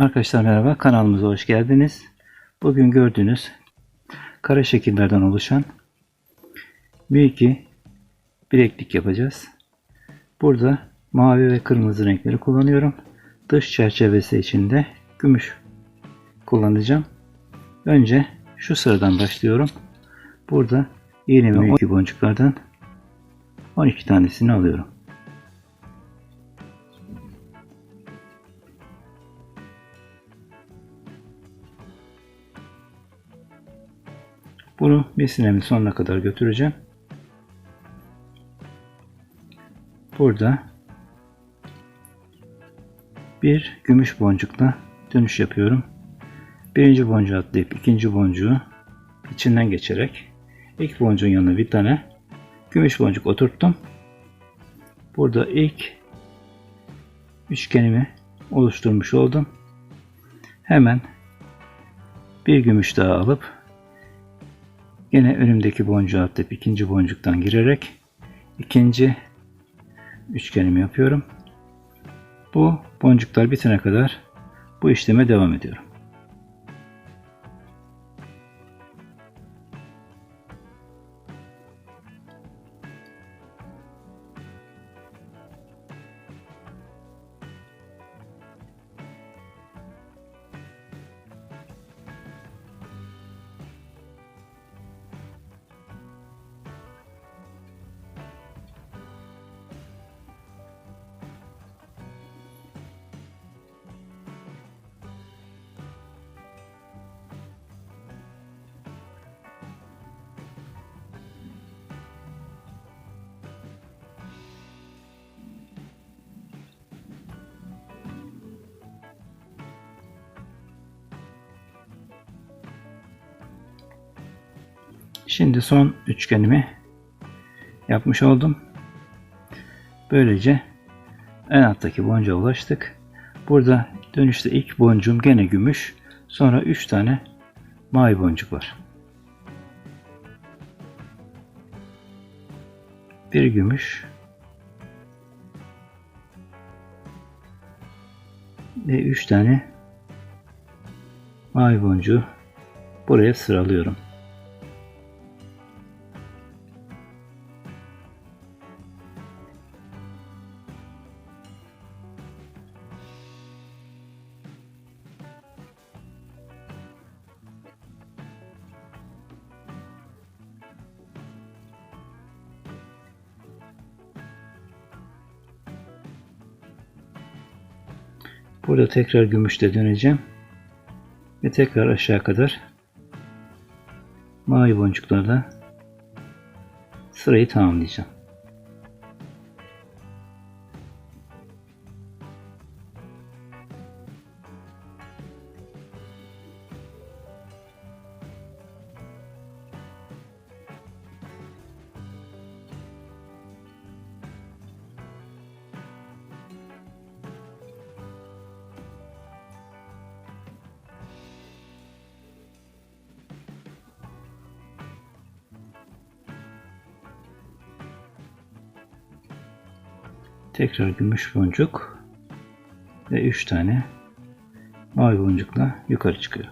Arkadaşlar merhaba kanalımıza hoş geldiniz. Bugün gördüğünüz kara şekillerden oluşan bir iki bileklik yapacağız. Burada mavi ve kırmızı renkleri kullanıyorum. Dış çerçevesi içinde gümüş kullanacağım. Önce şu sıradan başlıyorum. Burada iğnemi 12 boncuklardan 12 tanesini alıyorum. Bunu bir sinemin sonuna kadar götüreceğim. Burada bir gümüş boncukla dönüş yapıyorum. Birinci boncuğu atlayıp ikinci boncuğu içinden geçerek ilk boncuğun yanına bir tane gümüş boncuk oturttum. Burada ilk üçgenimi oluşturmuş oldum. Hemen bir gümüş daha alıp Yine önümdeki boncuğu atlayıp ikinci boncuktan girerek ikinci üçgenimi yapıyorum. Bu boncuklar bitene kadar bu işleme devam ediyorum. Şimdi son üçgenimi yapmış oldum. Böylece en alttaki boncuğa ulaştık. Burada dönüşte ilk boncuğum gene gümüş. Sonra 3 tane mavi boncuk var. Bir gümüş ve 3 tane mavi boncuğu buraya sıralıyorum. Burada tekrar gümüşte döneceğim. Ve tekrar aşağı kadar mavi boncuklarla sırayı tamamlayacağım. Tekrar gümüş boncuk ve 3 tane mavi boncukla yukarı çıkıyor.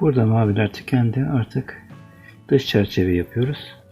Burada maviler tükendi. Artık dış çerçeve yapıyoruz.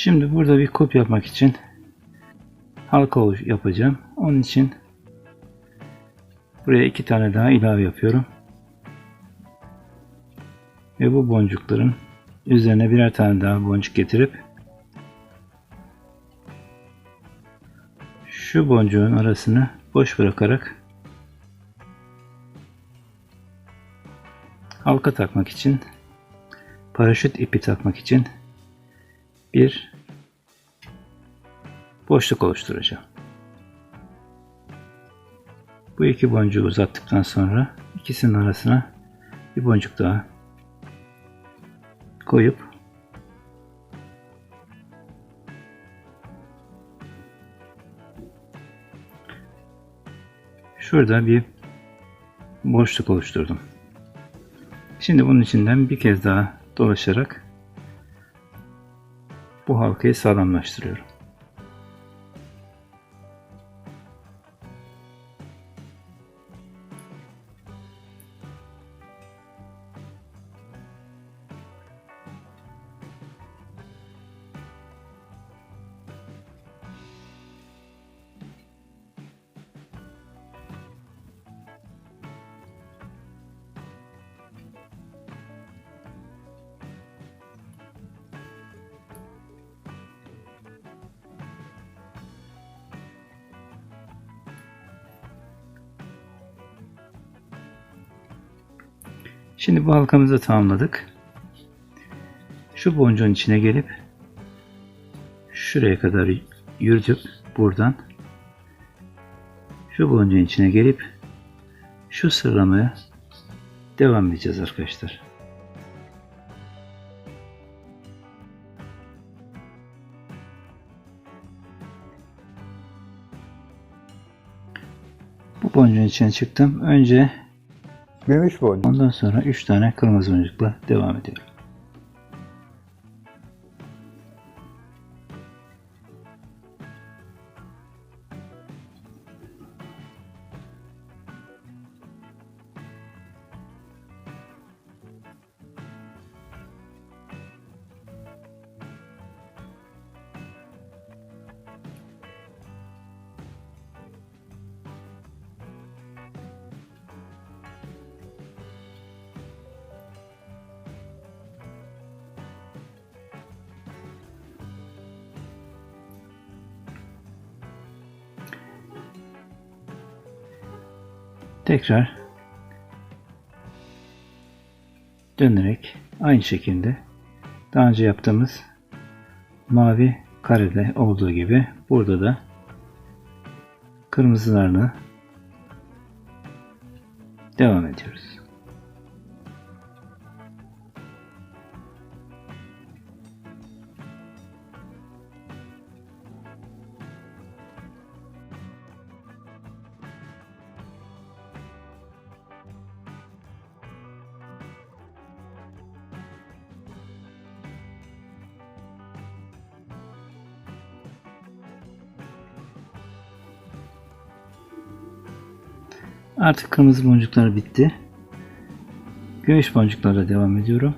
Şimdi burada bir kup yapmak için halka yapacağım. Onun için buraya iki tane daha ilave yapıyorum. Ve bu boncukların üzerine birer tane daha boncuk getirip şu boncuğun arasını boş bırakarak halka takmak için paraşüt ipi takmak için bir boşluk oluşturacağım. Bu iki boncuğu uzattıktan sonra ikisinin arasına bir boncuk daha koyup şurada bir boşluk oluşturdum. Şimdi bunun içinden bir kez daha dolaşarak bu halkayı sağlamlaştırıyorum. Şimdi bu halkamızı tamamladık. Şu boncuğun içine gelip şuraya kadar yürütüp buradan şu boncuğun içine gelip şu sıralamaya devam edeceğiz arkadaşlar. Bu boncuğun içine çıktım. Önce Gümüş boncuk. Ondan sonra 3 tane kırmızı boncukla devam ediyorum. Tekrar dönerek aynı şekilde daha önce yaptığımız mavi karede olduğu gibi burada da kırmızılarını devam ediyoruz. Artık kırmızı boncuklar bitti. Gümüş boncuklarla devam ediyorum.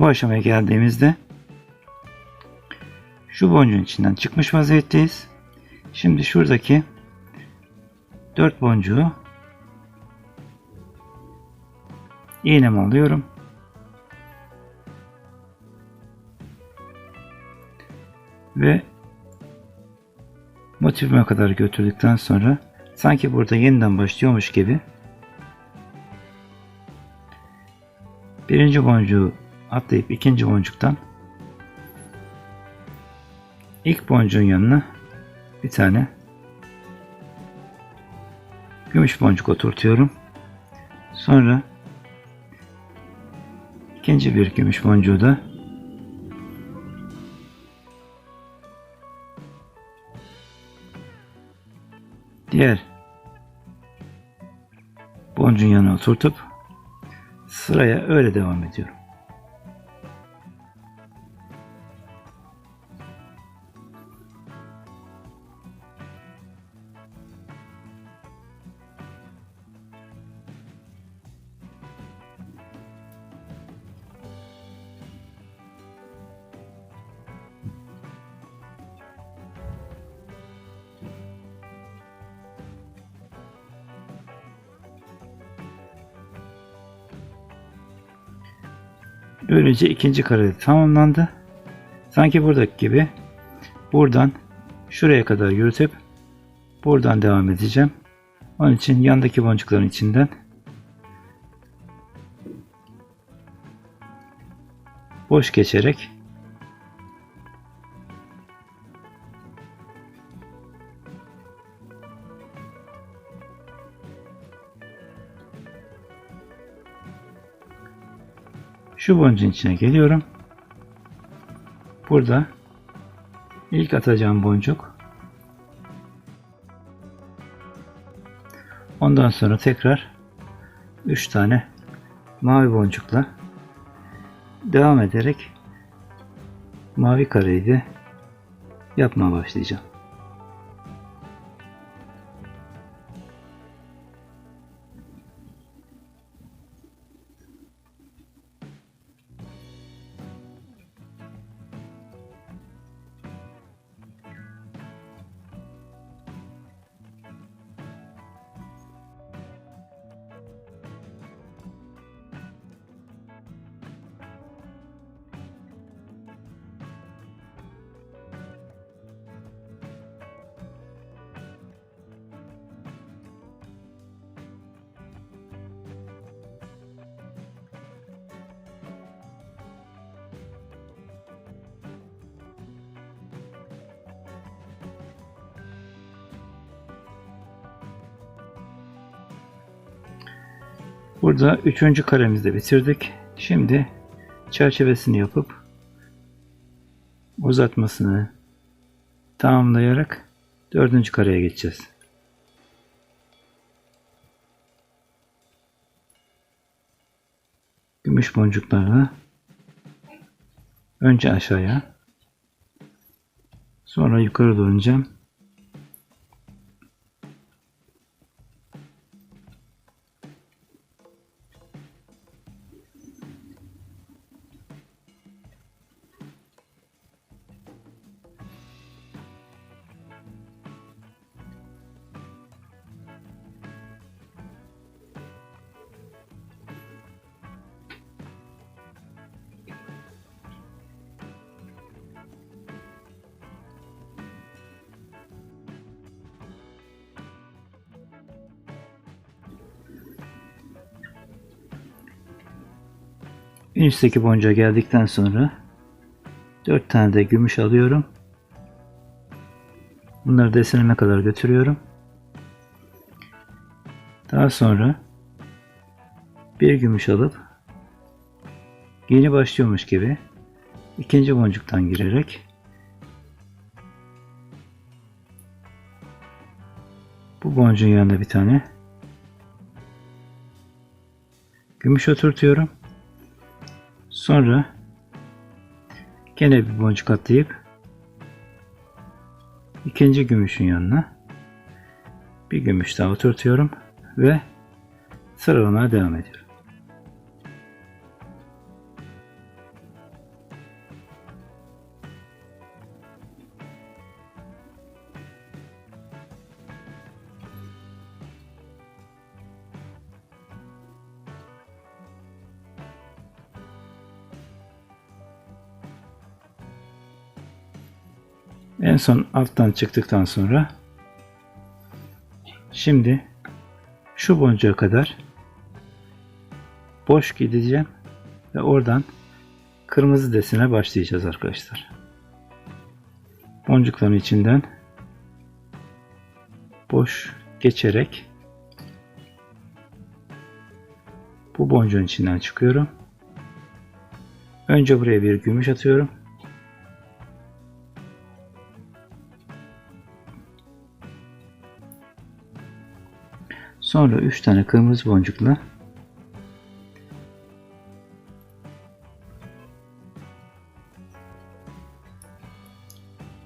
Bu aşamaya geldiğimizde şu boncuğun içinden çıkmış vaziyetteyiz. Şimdi şuradaki 4 boncuğu iğnemi alıyorum. Ve motifime kadar götürdükten sonra sanki burada yeniden başlıyormuş gibi birinci boncuğu atlayıp ikinci boncuktan ilk boncuğun yanına bir tane gümüş boncuk oturtuyorum. Sonra ikinci bir gümüş boncuğu da diğer boncuğun yanına oturtup sıraya öyle devam ediyorum. Böylece ikinci kare tamamlandı. Sanki buradaki gibi buradan şuraya kadar yürütüp buradan devam edeceğim. Onun için yandaki boncukların içinden boş geçerek Şu boncuğun içine geliyorum. Burada ilk atacağım boncuk. Ondan sonra tekrar 3 tane mavi boncukla devam ederek mavi kareyi de yapmaya başlayacağım. Burada üçüncü karemizi de bitirdik. Şimdi çerçevesini yapıp uzatmasını tamamlayarak dördüncü kareye geçeceğiz. Gümüş boncuklarla önce aşağıya sonra yukarı döneceğim. En üstteki boncuğa geldikten sonra 4 tane de gümüş alıyorum. Bunları desenime kadar götürüyorum. Daha sonra bir gümüş alıp yeni başlıyormuş gibi ikinci boncuktan girerek bu boncuğun yanına bir tane gümüş oturtuyorum. Sonra gene bir boncuk atlayıp ikinci gümüşün yanına bir gümüş daha oturtuyorum ve sıralamaya devam ediyorum. Son alttan çıktıktan sonra şimdi şu boncuğa kadar boş gideceğim ve oradan kırmızı desene başlayacağız arkadaşlar. Boncukların içinden boş geçerek bu boncuğun içinden çıkıyorum. Önce buraya bir gümüş atıyorum. Sonra 3 tane kırmızı boncukla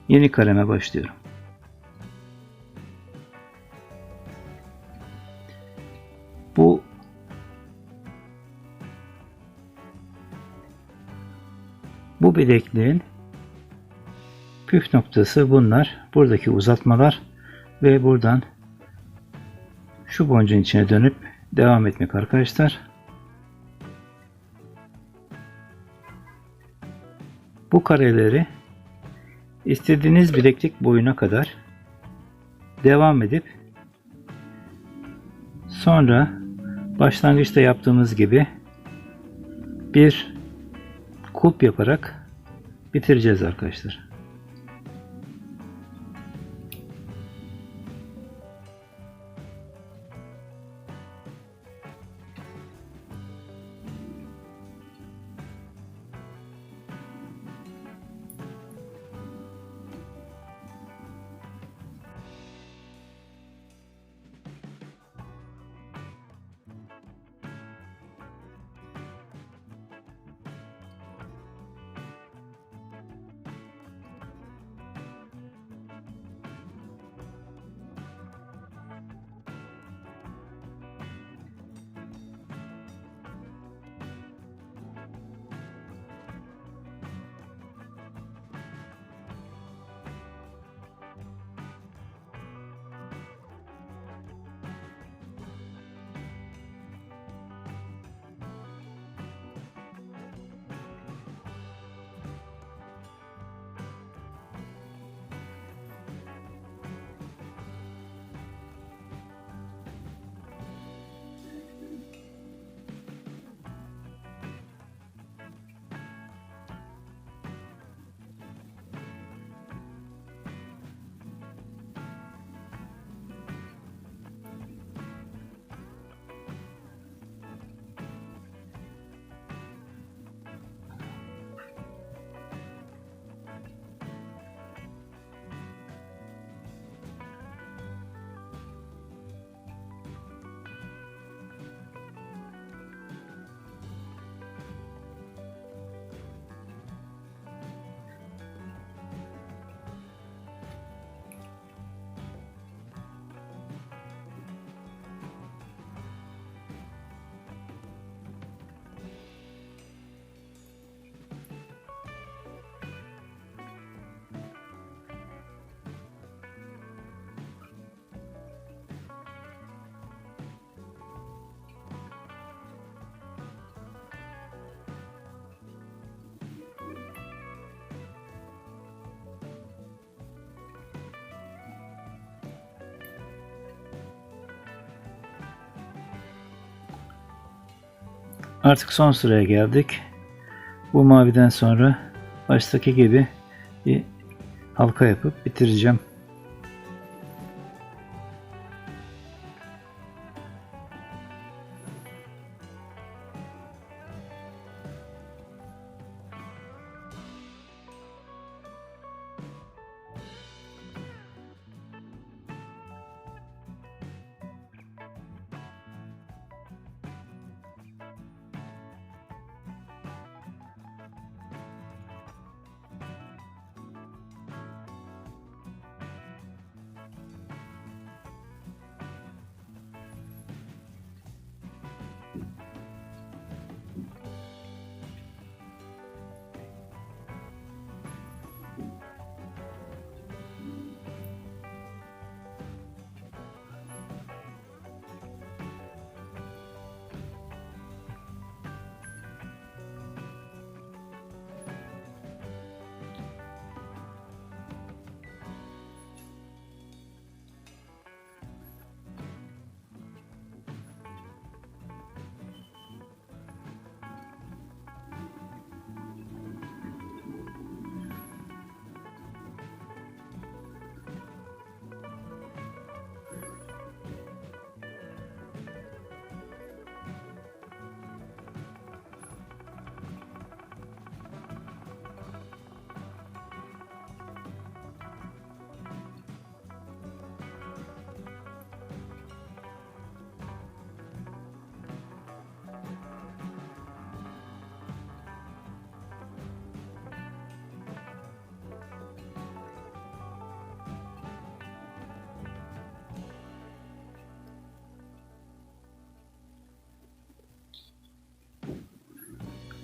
yeni kaleme başlıyorum. Bu bu bilekliğin püf noktası bunlar. Buradaki uzatmalar ve buradan şu boncuğun içine dönüp devam etmek arkadaşlar. Bu kareleri istediğiniz bileklik boyuna kadar devam edip sonra başlangıçta yaptığımız gibi bir kulp yaparak bitireceğiz arkadaşlar. Artık son sıraya geldik. Bu maviden sonra baştaki gibi bir halka yapıp bitireceğim.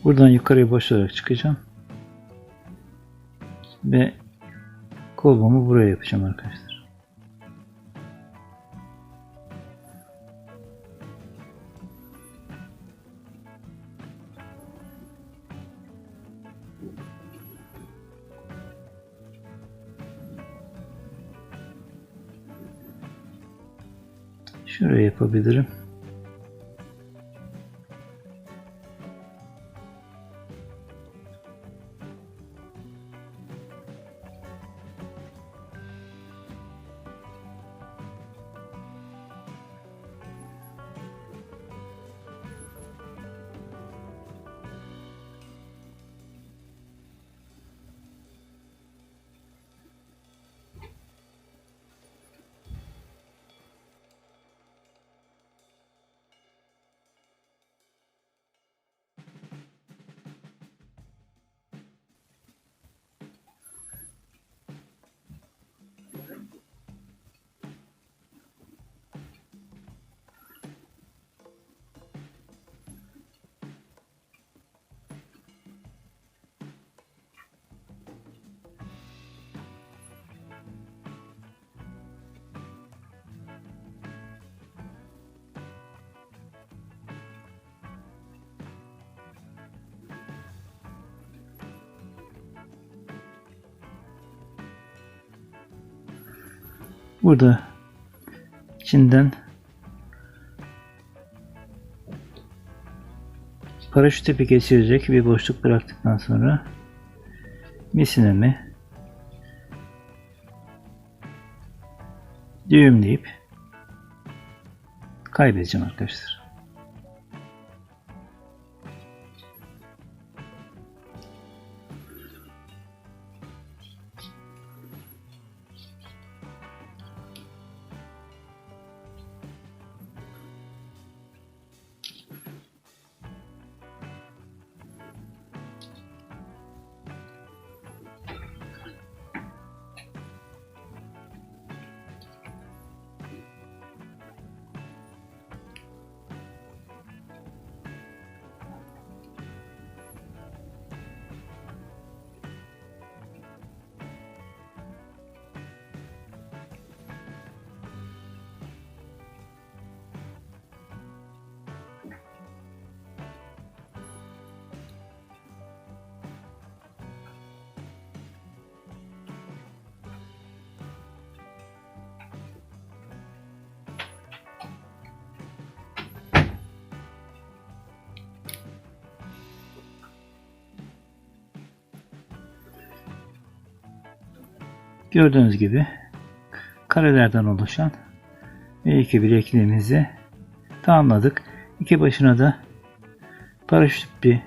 Buradan yukarıya başlayarak çıkacağım. Ve kolbumu buraya yapacağım arkadaşlar. Şuraya yapabilirim. Burada içinden paraşüt ipi geçirecek bir boşluk bıraktıktan sonra misinemi düğümleyip kaydedeceğim arkadaşlar. Gördüğünüz gibi karelerden oluşan V2 bilekliğimizi tamamladık. İki başına da paraşüt bir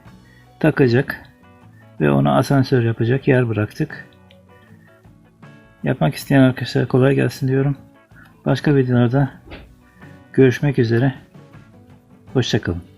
takacak ve ona asansör yapacak yer bıraktık. Yapmak isteyen arkadaşlar kolay gelsin diyorum. Başka videolarda görüşmek üzere. Hoşçakalın.